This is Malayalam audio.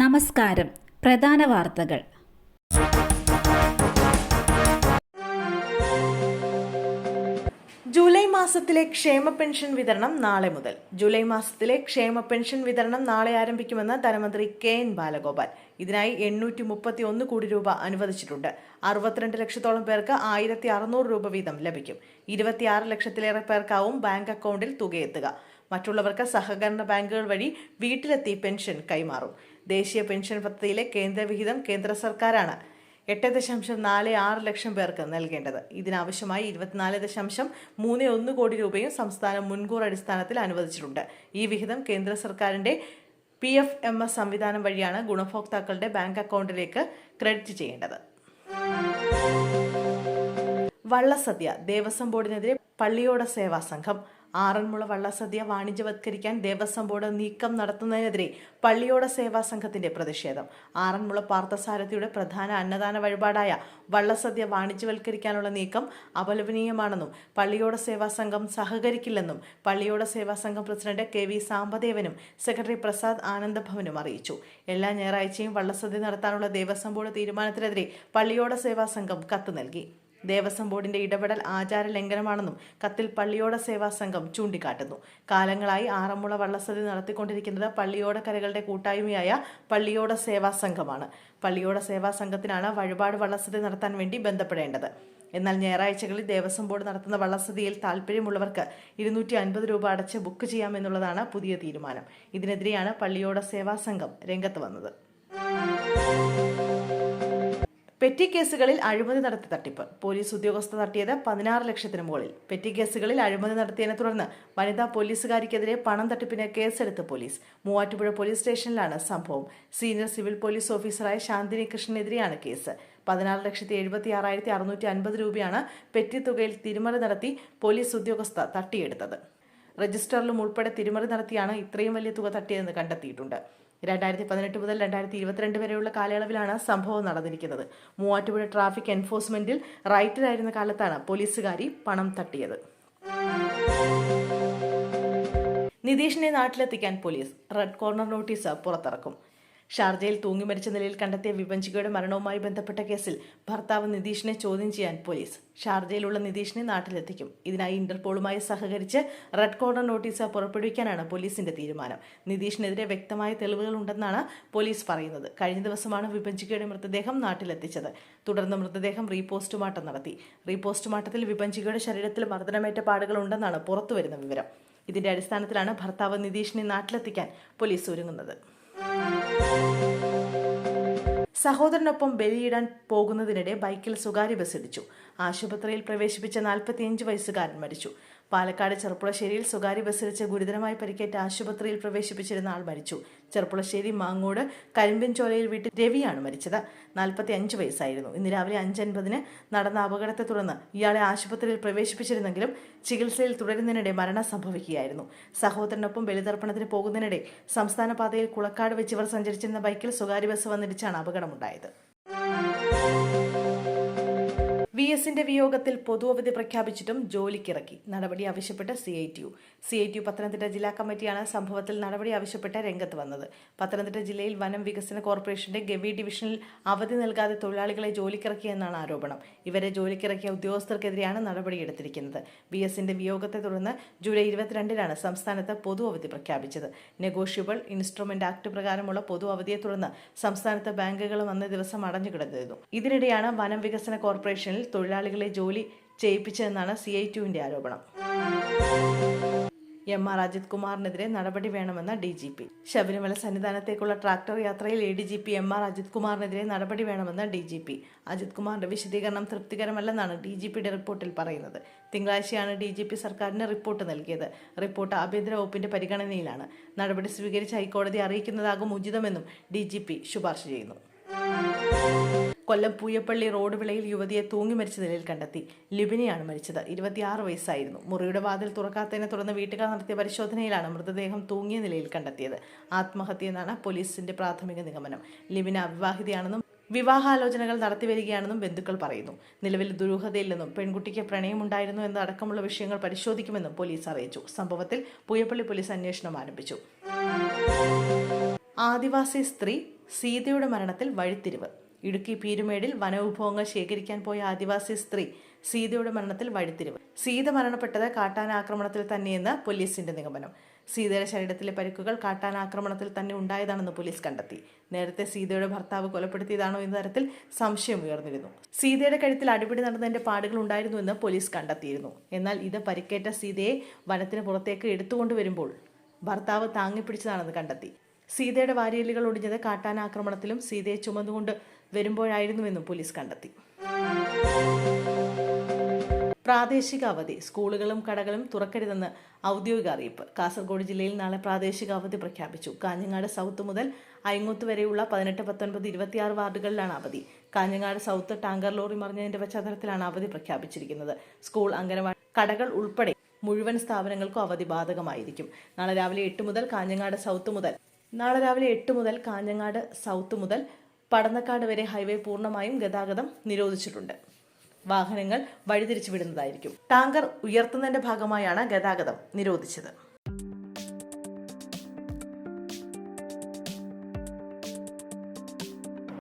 നമസ്കാരം. പ്രധാന വാർത്തകൾ. ജൂലൈ മാസത്തിലെ ക്ഷേമ പെൻഷൻ വിതരണം നാളെ മുതൽ. ജൂലൈ മാസത്തിലെ ക്ഷേമ പെൻഷൻ വിതരണം നാളെ ആരംഭിക്കുമെന്ന് ധനമന്ത്രി കെ എൻ ബാലഗോപാൽ. ഇതിനായി എണ്ണൂറ്റി മുപ്പത്തി ഒന്ന് കോടി രൂപ അനുവദിച്ചിട്ടുണ്ട്. അറുപത്തിരണ്ട് ലക്ഷത്തോളം പേർക്ക് ആയിരത്തി അറുന്നൂറ് രൂപ വീതം ലഭിക്കും. ഇരുപത്തിയാറ് ലക്ഷത്തിലേറെ പേർക്കാവും ബാങ്ക് അക്കൗണ്ടിൽ തുകയെത്തുക. മറ്റുള്ളവർക്ക് സഹകരണ ബാങ്കുകൾ വഴി വീട്ടിലെത്തി പെൻഷൻ കൈമാറും. ദേശീയ പെൻഷൻ പദ്ധതിയിലെ കേന്ദ്രവിഹിതം കേന്ദ്ര സർക്കാരാണ്. എട്ട് ദശാംശം നാല് ആറ് ലക്ഷം പേർക്ക് നൽകേണ്ടത്. ഇതിനാവശ്യമായി ഇരുപത്തിനാല് ദശാംശം മൂന്ന് ഒന്ന് കോടി രൂപയും സംസ്ഥാനം മുൻകൂർ അടിസ്ഥാനത്തിൽ അനുവദിച്ചിട്ടുണ്ട്. ഈ വിഹിതം കേന്ദ്ര സർക്കാരിന്റെ പി എഫ് എം എസ് സംവിധാനം വഴിയാണ് ഗുണഭോക്താക്കളുടെ ബാങ്ക് അക്കൗണ്ടിലേക്ക് ക്രെഡിറ്റ് ചെയ്യേണ്ടത്. വള്ളസദ്യ ദേവസ്വം ബോർഡിനെതിരെ പള്ളിയോട സേവാ സംഘം ആറന്മുള വള്ളസദ്യ വാണിജ്യവത്കരിക്കാൻ ദേവസ്വം ബോർഡ് നീക്കം നടത്തുന്നതിനെതിരെ പള്ളിയോട സേവാ സംഘത്തിന്റെ പ്രതിഷേധം. ആറന്മുള പാർത്ഥസാരഥിയുടെ പ്രധാന അന്നദാന വഴിപാടായ വള്ളസദ്യ വാണിജ്യവൽക്കരിക്കാനുള്ള നീക്കം അപലപനീയമാണെന്നും പള്ളിയോട സേവാ സംഘം സഹകരിക്കില്ലെന്നും പള്ളിയോട സേവാ സംഘം പ്രസിഡന്റ് കെ വി സാമ്പദേവനും സെക്രട്ടറി പ്രസാദ് ആനന്ദഭവനും അറിയിച്ചു. എല്ലാ ഞായറാഴ്ചയും വള്ളസദ്യ നടത്താനുള്ള ദേവസ്വം ബോർഡ് തീരുമാനത്തിനെതിരെ പള്ളിയോട സേവാ സംഘം കത്ത് നൽകി. ദേവസ്വം ബോർഡിന്റെ ഇടപെടൽ ആചാര ലംഘനമാണെന്നും കത്തിൽ പള്ളിയോട സേവാ സംഘം ചൂണ്ടിക്കാട്ടുന്നു. കാലങ്ങളായി ആറന്മുള വള്ളസദ്യ നടത്തിക്കൊണ്ടിരിക്കുന്നത് പള്ളിയോട കരകളുടെ കൂട്ടായ്മയായ പള്ളിയോട സേവാ സംഘമാണ്. പള്ളിയോട സേവാ സംഘത്തിനാണ് വഴിപാട് വള്ളസദ്യ നടത്താൻ വേണ്ടി ബന്ധപ്പെടേണ്ടത്. എന്നാൽ ഞായറാഴ്ചകളിൽ ദേവസ്വം ബോർഡ് നടത്തുന്ന വള്ളസദ്യയിൽ താല്പര്യമുള്ളവർക്ക് ഇരുന്നൂറ്റി അൻപത് രൂപ അടച്ച് ബുക്ക് ചെയ്യാമെന്നുള്ളതാണ് പുതിയ തീരുമാനം. ഇതിനെതിരെയാണ് പള്ളിയോട സേവാ സംഘം രംഗത്ത് വന്നത്. പെറ്റി കേസുകളിൽ അഴിമതി നടത്തി തട്ടിപ്പ്. പോലീസ് ഉദ്യോഗസ്ഥ തട്ടിയത് പതിനാറ് ലക്ഷത്തിന് മുകളിൽ. പെറ്റി കേസുകളിൽ അഴിമതി നടത്തിയതിനെ തുടർന്ന് വനിതാ പോലീസുകാരിക്കെതിരെ പണം തട്ടിപ്പിന് കേസെടുത്ത് പോലീസ്. മൂവാറ്റുപുഴ പോലീസ് സ്റ്റേഷനിലാണ് സംഭവം. സീനിയർ സിവിൽ പോലീസ് ഓഫീസറായ ശാന്തിനി കൃഷ്ണനെതിരെയാണ് കേസ്. പതിനാറ് ലക്ഷത്തി എഴുപത്തി ആറായിരത്തി അറുന്നൂറ്റി അൻപത് രൂപയാണ് പെറ്റി തുകയിൽ തിരിമറി നടത്തി പോലീസ് ഉദ്യോഗസ്ഥ തട്ടിയെടുത്തത്. രജിസ്റ്ററിലും ഉൾപ്പെടെ തിരിമറി നടത്തിയാണ് ഇത്രയും വലിയ തുക തട്ടിയതെന്ന് കണ്ടെത്തിയിട്ടുണ്ട്. രണ്ടായിരത്തി പതിനെട്ട് മുതൽ രണ്ടായിരത്തി ഇരുപത്തിരണ്ട് വരെയുള്ള കാലയളവിലാണ് സംഭവം നടന്നിരിക്കുന്നത്. മൂവാറ്റുപുഴ ട്രാഫിക് എൻഫോഴ്സ്മെന്റിൽ റൈറ്ററായിരുന്ന കാലത്താണ് പോലീസുകാരി പണം തട്ടിയത്. നിതീഷിനെ നാട്ടിലെത്തിക്കാൻ പോലീസ് റെഡ് കോർണർ നോട്ടീസ് പുറത്തിറക്കും. ഷാർജയിൽ തൂങ്ങി മരിച്ച നിലയിൽ കണ്ടെത്തിയ വിപഞ്ചികയുടെ മരണവുമായി ബന്ധപ്പെട്ട കേസിൽ ഭർത്താവ് നിതീഷിനെ ചോദ്യം ചെയ്യാൻ പോലീസ് ഷാർജയിലുള്ള നിതീഷിനെ നാട്ടിലെത്തിക്കും. ഇതിനായി ഇന്റർപോളുമായി സഹകരിച്ച് റെഡ് കോർണർ നോട്ടീസ് പുറപ്പെടുവിക്കാനാണ് പോലീസിന്റെ തീരുമാനം. നിതീഷിനെതിരെ വ്യക്തമായ തെളിവുകൾ ഉണ്ടെന്നാണ് പോലീസ് പറയുന്നത്. കഴിഞ്ഞ ദിവസമാണ് വിപഞ്ചികയുടെ മൃതദേഹം നാട്ടിലെത്തിച്ചത്. തുടർന്ന് മൃതദേഹം റീപോസ്റ്റ്മോർട്ടം നടത്തി. റീപോസ്റ്റ്മോർട്ടത്തിൽ വിപഞ്ചികയുടെ ശരീരത്തിൽ മർദ്ദനമേറ്റ പാടുകൾ ഉണ്ടെന്നാണ് പുറത്തുവരുന്ന വിവരം. ഇതിന്റെ അടിസ്ഥാനത്തിലാണ് ഭർത്താവ് നിതീഷിനെ നാട്ടിലെത്തിക്കാൻ പോലീസ് ഒരുങ്ങുന്നത്. സഹോദരനൊപ്പം ബലിയിടാൻ പോകുന്നതിനിടെ ബൈക്കിൽ സ്വകാര്യ ബസ് ഇടിച്ചു. ആശുപത്രിയിൽ പ്രവേശിപ്പിച്ച നാൽപ്പത്തിയഞ്ച് വയസ്സുകാരൻ മരിച്ചു. പാലക്കാട് ചെറുപ്പുളശ്ശേരിയിൽ സ്വകാര്യ ബസ് വെച്ച് ഗുരുതരമായി പരിക്കേറ്റ് ആശുപത്രിയിൽ പ്രവേശിപ്പിച്ചിരുന്ന ആൾ മരിച്ചു. ചെറുപ്പുളശ്ശേരി മാങ്ങോട് കരിമ്പൻചോലയിൽ വീട്ടിൽ രവിയാണ് മരിച്ചത്. നാൽപ്പത്തി അഞ്ച് വയസ്സായിരുന്നു. ഇന്ന് രാവിലെ അഞ്ചൻപതിന് നടന്ന അപകടത്തെ തുടർന്ന് ഇയാളെ ആശുപത്രിയിൽ പ്രവേശിപ്പിച്ചിരുന്നെങ്കിലും ചികിത്സയിൽ തുടരുന്നതിനിടെ മരണം സംഭവിക്കുകയായിരുന്നു. സഹോദരനൊപ്പം ബലിതർപ്പണത്തിന് പോകുന്നതിനിടെ സംസ്ഥാന പാതയിൽ കുളക്കാട് വെച്ച് ഇവർ സഞ്ചരിച്ചിരുന്ന ബൈക്കിൽ സ്വകാര്യ ബസ് വന്നിടിച്ചാണ് അപകടമുണ്ടായത്. വി എസിന്റെ വിയോഗത്തിൽ പൊതു അവധി പ്രഖ്യാപിച്ചിട്ടും ജോലിക്കിറക്കി. നടപടി ആവശ്യപ്പെട്ട് C I T U. C I T U Pathanamthitta ജില്ലാ കമ്മിറ്റിയാണ് സംഭവത്തിൽ നടപടി ആവശ്യപ്പെട്ട് രംഗത്ത് വന്നത്. പത്തനംതിട്ട ജില്ലയിൽ വനം വികസന കോർപ്പറേഷന്റെ ഗവി ഡിവിഷനിൽ അവധി നൽകാതെ തൊഴിലാളികളെ ജോലിക്കിറക്കിയെന്നാണ് ആരോപണം. ഇവരെ ജോലിക്കിറക്കിയ ഉദ്യോഗസ്ഥർക്കെതിരെയാണ് നടപടിയെടുത്തിരിക്കുന്നത് വി എസിന്റെ വിയോഗത്തെ തുടർന്ന് ജൂലൈ ഇരുപത്തിരണ്ടിനാണ് സംസ്ഥാനത്ത് പൊതു അവധി പ്രഖ്യാപിച്ചത്. നെഗോഷ്യബിൾ ഇൻസ്ട്രുമെന്റ് ആക്ട് പ്രകാരമുള്ള പൊതു അവധിയെ തുടർന്ന് സംസ്ഥാനത്ത് ബാങ്കുകളും അന്ന് ദിവസം അടഞ്ഞുകിടന്നിരുന്നു. ഇതിനിടെയാണ് വനം വികസന കോർപ്പറേഷനിൽ തൊഴിലാളികളെ ജോലി ചെയ്യിപ്പിച്ചതെന്നാണ് സി ഐ ടുവിന്റെ ആരോപണം. എം ആർ അജിത് കുമാറിനെതിരെ നടപടി വേണമെന്ന ഡി ജി പി. ശബരിമല സന്നിധാനത്തേക്കുള്ള ട്രാക്ടർ യാത്രയിൽ A D G P M R Ajith കുമാറിനെതിരെ നടപടി വേണമെന്ന ഡി ജി പി. അജിത് കുമാറിന്റെ വിശദീകരണം തൃപ്തികരമല്ലെന്നാണ് ഡി ജി പിയുടെ റിപ്പോർട്ടിൽ പറയുന്നത്. തിങ്കളാഴ്ചയാണ് ഡി ജി പി സർക്കാരിന് റിപ്പോർട്ട് നൽകിയത്. റിപ്പോർട്ട് ആഭ്യന്തര വകുപ്പിന്റെ പരിഗണനയിലാണ്. നടപടി സ്വീകരിച്ച് ഹൈക്കോടതി അറിയിക്കുന്നതാകും ഉചിതമെന്നും ഡി ജി പി ശുപാർശ ചെയ്യുന്നു. കൊല്ലം പൂയപ്പള്ളി റോഡ് വിളയിൽ യുവതിയെ തൂങ്ങി മരിച്ച നിലയിൽ കണ്ടെത്തി. ലിബിനെയാണ് മരിച്ചത്. ഇരുപത്തിയാറ് വയസ്സായിരുന്നു. മുറിയുടെ വാതിൽ തുറക്കാത്തതിനെ തുടർന്ന് വീട്ടുകാർ നടത്തിയ പരിശോധനയിലാണ് മൃതദേഹം തൂങ്ങിയ നിലയിൽ കണ്ടെത്തിയത്. ആത്മഹത്യയെന്നാണ് പോലീസിന്റെ പ്രാഥമിക നിഗമനം. ലിബിന അവിവാഹിതയാണെന്നും വിവാഹാലോചനകൾ നടത്തിവരികയാണെന്നും ബന്ധുക്കൾ പറയുന്നു. നിലവിൽ ദുരൂഹതയില്ലെന്നും പെൺകുട്ടിക്ക് പ്രണയമുണ്ടായിരുന്നു എന്നടക്കമുള്ള വിഷയങ്ങൾ പരിശോധിക്കുമെന്നും പോലീസ് അറിയിച്ചു. സംഭവത്തിൽ പൂയപ്പള്ളി പോലീസ് അന്വേഷണം ആരംഭിച്ചു. ആദിവാസി സ്ത്രീ സീതയുടെ മരണത്തിൽ വഴിത്തിരിവ്. ഇടുക്കി പീരുമേടിൽ വനവിഭവങ്ങൾ ശേഖരിക്കാൻ പോയ ആദിവാസി സ്ത്രീ സീതയുടെ മരണത്തിൽ വഴിത്തിരിവ്. സീത മരണപ്പെട്ടത് കാട്ടാനാക്രമണത്തിൽ തന്നെയെന്ന് പോലീസിന്റെ നിഗമനം. സീതയുടെ ശരീരത്തിലെ പരിക്കുകൾ കാട്ടാനാക്രമണത്തിൽ തന്നെ ഉണ്ടായതാണെന്ന് പോലീസ് കണ്ടെത്തി. നേരത്തെ സീതയുടെ ഭർത്താവ് കൊലപ്പെടുത്തിയതാണോ എന്ന തരത്തിൽ സംശയം ഉയർന്നിരുന്നു. സീതയുടെ കഴുത്തിൽ അടിപിടി നടന്നതിന്റെ പാടുകൾ ഉണ്ടായിരുന്നു എന്ന് പോലീസ് കണ്ടെത്തിയിരുന്നു. എന്നാൽ ഇത് പരിക്കേറ്റ സീതയെ വനത്തിന് പുറത്തേക്ക് എടുത്തുകൊണ്ടുവരുമ്പോൾ ഭർത്താവ് താങ്ങിപ്പിടിച്ചതാണെന്ന് കണ്ടെത്തി. സീതയുടെ വാരിയലുകൾ ഒടിഞ്ഞത് കാട്ടാനാക്രമണത്തിലും സീതയെ ചുമന്നുകൊണ്ട് വരുമ്പോഴായിരുന്നുവെന്നും പോലീസ് കണ്ടെത്തി. പ്രാദേശിക അവധി സ്കൂളുകളും കടകളും തുറക്കരുതെന്ന് ഔദ്യോഗിക അറിയിപ്പ്. കാസർഗോഡ് ജില്ലയിൽ നാളെ പ്രാദേശിക അവധി പ്രഖ്യാപിച്ചു. കാഞ്ഞങ്ങാട് സൗത്ത് മുതൽ അയങ്ങൂത്ത് വരെയുള്ള പതിനെട്ട് പത്തൊൻപത് ഇരുപത്തിയാറ് വാർഡുകളിലാണ് അവധി. കാഞ്ഞങ്ങാട് സൗത്ത് ടാങ്കർ ലോറി മറിഞ്ഞതിന്റെ പശ്ചാത്തലത്തിലാണ് അവധി പ്രഖ്യാപിച്ചിരിക്കുന്നത്. സ്കൂൾ അംഗനവാടി കടകൾ ഉൾപ്പെടെ മുഴുവൻ സ്ഥാപനങ്ങൾക്കും അവധി ബാധകമായിരിക്കും. നാളെ രാവിലെ എട്ട് മുതൽ കാഞ്ഞങ്ങാട് സൗത്ത് മുതൽ നാളെ രാവിലെ എട്ട് മുതൽ കാഞ്ഞങ്ങാട് സൗത്ത് മുതൽ പടന്നക്കാട് വരെ ഹൈവേ പൂർണമായും ഗതാഗതം നിരോധിച്ചിട്ടുണ്ട്. വാഹനങ്ങൾ വഴിതിരിച്ചു വിടുന്നതായിരിക്കും ടാങ്കർ ഉയർത്തുന്നതിന്റെ ഭാഗമായാണ് ഗതാഗതം നിരോധിച്ചത്.